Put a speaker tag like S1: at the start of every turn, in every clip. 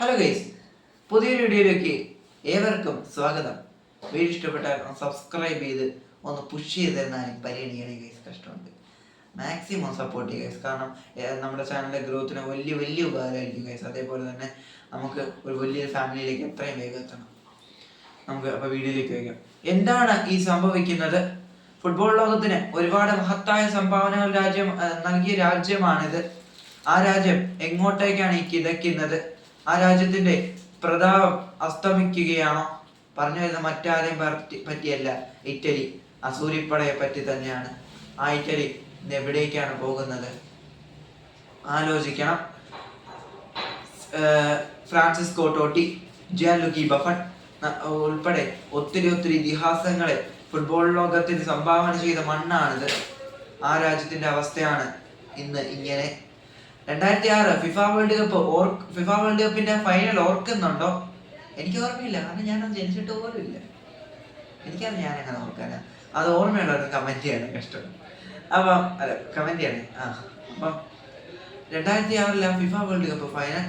S1: Hello guys പുതിയൊരു വീഡിയോയിലേക്ക് ഏവർക്കും സ്വാഗതം. വീഡിയോ ഇഷ്ടപ്പെട്ടാൽ ഒന്ന് സബ്സ്ക്രൈബ് ചെയ്ത് ഒന്ന് പുഷ് ചെയ്ത് തന്നാൽ പരിഗണിക്കണേ ഗൈസ് കഷ്ടമുണ്ട്. മാക്സിമം സപ്പോർട്ട് ചെയ്യുക ഗൈസ് കാരണം നമ്മുടെ ചാനലിന്റെ ഗ്രോത്തിന് വലിയ വലിയ ഉപകാരമായിരിക്കും ഗൈസ് അതേപോലെ തന്നെ നമുക്ക് ഒരു വലിയൊരു ഫാമിലിയിലേക്ക് എത്രയും വേഗം എത്തണം. നമുക്ക് അപ്പോൾ വീഡിയോയിലേക്ക് വയ്ക്കാം. എന്താണ് ഈ സംഭവിക്കുന്നത് ഫുട്ബോൾ ലോകത്തിന് ഒരുപാട് മഹത്തായ സംഭാവനകൾ രാജ്യം നൽകിയ രാജ്യമാണിത്. ആ രാജ്യം എങ്ങോട്ടേക്കാണ് ഈ കിതയ്ക്കുന്നത്? ആ രാജ്യത്തിന്റെ പ്രതാപം അസ്തമിക്കുകയാണോ? പറഞ്ഞു വരുന്ന മറ്റാരെയും പറ്റിയല്ല. ഇറ്റലി അസൂരിപ്പടയെ പറ്റി തന്നെയാണ്. ആ ഇറ്റലി എവിടേക്കാണ് പോകുന്നത്? ആലോചിക്കണം. Francesco Totti Gianluigi Buffon ഉൾപ്പെടെ ഒത്തിരി ഒത്തിരി ഇതിഹാസങ്ങളെ ഫുട്ബോൾ ലോകത്തിന് സംഭാവന ചെയ്ത മണ്ണാണിത്. ആ രാജ്യത്തിന്റെ അവസ്ഥയാണ് ഇന്ന് ഇങ്ങനെ രണ്ടായിരത്തി ആറ് FIFA world cup or FIFA world കപ്പിന്റെ ഫൈനൽ ഓർക്കുന്നുണ്ടോ? എനിക്ക് ഓർമ്മയില്ല കാരണം ഞാൻ അത് ജനിച്ചിട്ട് പോലും ഇല്ല. എനിക്കത് ഞാൻ എങ്ങനെ ഓർക്കാനാ? അത് ഓർമ്മയുള്ളവർക്ക് കമന്റ് ചെയ്യണം കഷ്ടം അപ്പം അല്ല കമന്റ് ചെയ്യണേ ആ അപ്പം രണ്ടായിരത്തി ആറിലെ ഫിഫ വേൾഡ് കപ്പ് ഫൈനൽ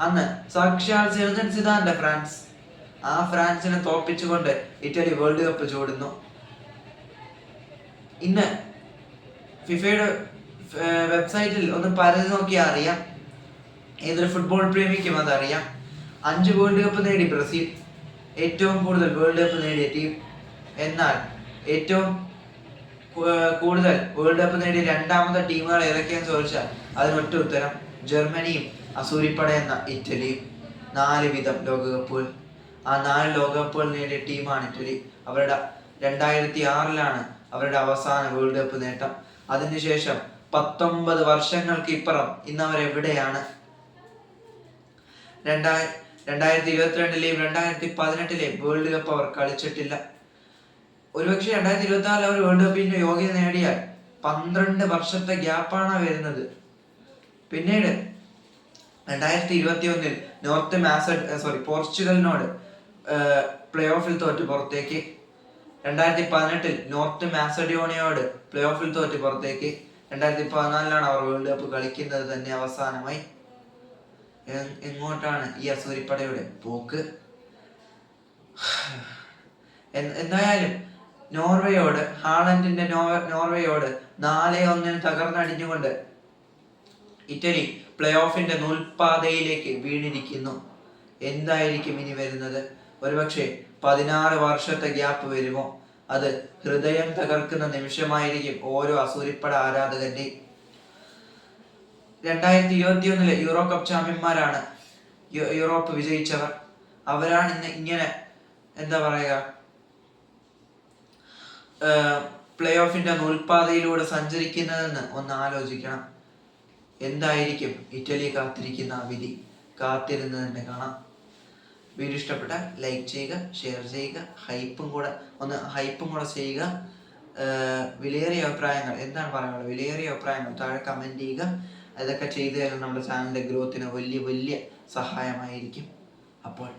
S1: അന്ന് സാക്ഷാൽ സിർജൻ സിദാന്റെ ഫ്രാൻസ്. ആ ഫ്രാൻസിനെ തോപ്പിച്ചുകൊണ്ട് ഇറ്റലി വേൾഡ് കപ്പ് ചൂടുന്നു. ഇന്ന് ഫിഫയുടെ വെബ്സൈറ്റിൽ ഒന്ന് പരതി നോക്കിയാൽ അറിയാം. ഏതൊരു ഫുട്ബോൾ പ്രേമിക്കും അതറിയാം. അഞ്ച് വേൾഡ് കപ്പ് നേടി ബ്രസീൽ. ഏറ്റവും കൂടുതൽ വേൾഡ് കപ്പ് നേടിയ ടീം എന്നാൽ ഏറ്റവും കൂടുതൽ വേൾഡ് കപ്പ് നേടിയ രണ്ടാമത്തെ ടീമുകൾ ഏതൊക്കെയാന്ന് ചോദിച്ചാൽ അതിനൊറ്റ ഉത്തരം ജർമ്മനിയും അസൂരിപ്പട എന്ന ഇറ്റലിയും. നാല് വിധം ലോകകപ്പുകൾ. ആ നാല് ലോകകപ്പുകൾ നേടിയ ടീമാണ് ഇറ്റലി. അവരുടെ രണ്ടായിരത്തി ആറിലാണ് അവരുടെ അവസാന വേൾഡ് കപ്പ് നേട്ടം. അതിനുശേഷം പത്തൊമ്പത് വർഷങ്ങൾക്ക് ഇപ്പുറം ഇന്ന് അവർ എവിടെയാണ് രണ്ടായി രണ്ടായിരത്തി ഇരുപത്തിരണ്ടിലെയും രണ്ടായിരത്തി പതിനെട്ടിലെയും വേൾഡ് കപ്പ് അവർ കളിച്ചിട്ടില്ല. ഒരുപക്ഷെ രണ്ടായിരത്തി ഇരുപത്തി ആറിൽ അവർ വേൾഡ് കപ്പിന്റെ യോഗ്യത നേടിയാൽ പന്ത്രണ്ട് വർഷത്തെ ഗ്യാപ്പാണ് വരുന്നത്. പിന്നീട് രണ്ടായിരത്തി ഇരുപത്തി ഒന്നിൽ നോർത്ത് മാസഡ് സോറി പോർച്ചുഗലിനോട് പ്ലേ ഓഫിൽ തോറ്റ് പുറത്തേക്ക്. രണ്ടായിരത്തി പതിനെട്ടിൽ നോർത്ത് മാസഡിയോണിയോട് പ്ലേ ഓഫിൽ തോറ്റ് പുറത്തേക്ക്. രണ്ടായിരത്തി പതിനാലിലാണ് അവർ വേൾഡ് കപ്പ് കളിക്കുന്നത് തന്നെ അവസാനമായി. എങ്ങോട്ടാണ് ഈ അസൂരിപ്പടയുടെ പോക്ക്? എന്തായാലും നോർവേയോട് ഹാളൻഡിന്റെ നോർവേയോട് നാല് ഒന്നിന് തകർന്നടിഞ്ഞുകൊണ്ട് ഇറ്റലി പ്ലേ ഓഫിന്റെ നൂൽപാതയിലേക്ക് വീണിരിക്കുന്നു. എന്തായിരിക്കും ഇനി വരുന്നത്? ഒരുപക്ഷെ പതിനാറ് വർഷത്തെ ഗ്യാപ്പ് വരുമോ? അത് ഹൃദയം തകർക്കുന്ന നിമിഷമായിരിക്കും ഓരോ അസൂരിപ്പട ആരാധകന്റെ. രണ്ടായിരത്തി ഇരുപത്തി ഒന്നിലെ യൂറോ കപ്പ് ചാമ്പ്യന്മാരാണ് യൂറോപ്പ് വിജയിച്ചവർ. അവരാണ് ഇന്ന് ഇങ്ങനെ എന്താ പറയുക പ്ലേ ഓഫിന്റെ നൂൽപാതയിലൂടെ സഞ്ചരിക്കുന്നതെന്ന് ഒന്ന് ആലോചിക്കണം. എന്തായിരിക്കും ഇറ്റലി കാത്തിരിക്കുന്ന വിധി? കാത്തിരുന്ന് തന്നെ കാണാം. വീഡിയോ ഇഷ്ടപ്പെട്ടാൽ ലൈക്ക് ചെയ്യുക ഷെയർ ചെയ്യുക ഹൈപ്പും കൂടെ ഒന്ന് ഹൈപ്പും കൂടെ ചെയ്യുക. വിലയേറിയ അഭിപ്രായങ്ങൾ എന്താണ് പറയാനുള്ളത്? വിലയേറിയ അഭിപ്രായങ്ങൾ താഴെ കമന്റ് ചെയ്യുക. അതൊക്കെ ചെയ്തു കഴിഞ്ഞാൽ നമ്മുടെ ചാനലിന്റെ ഗ്രോത്തിന് വലിയ വലിയ സഹായമായിരിക്കും. അപ്പോൾ.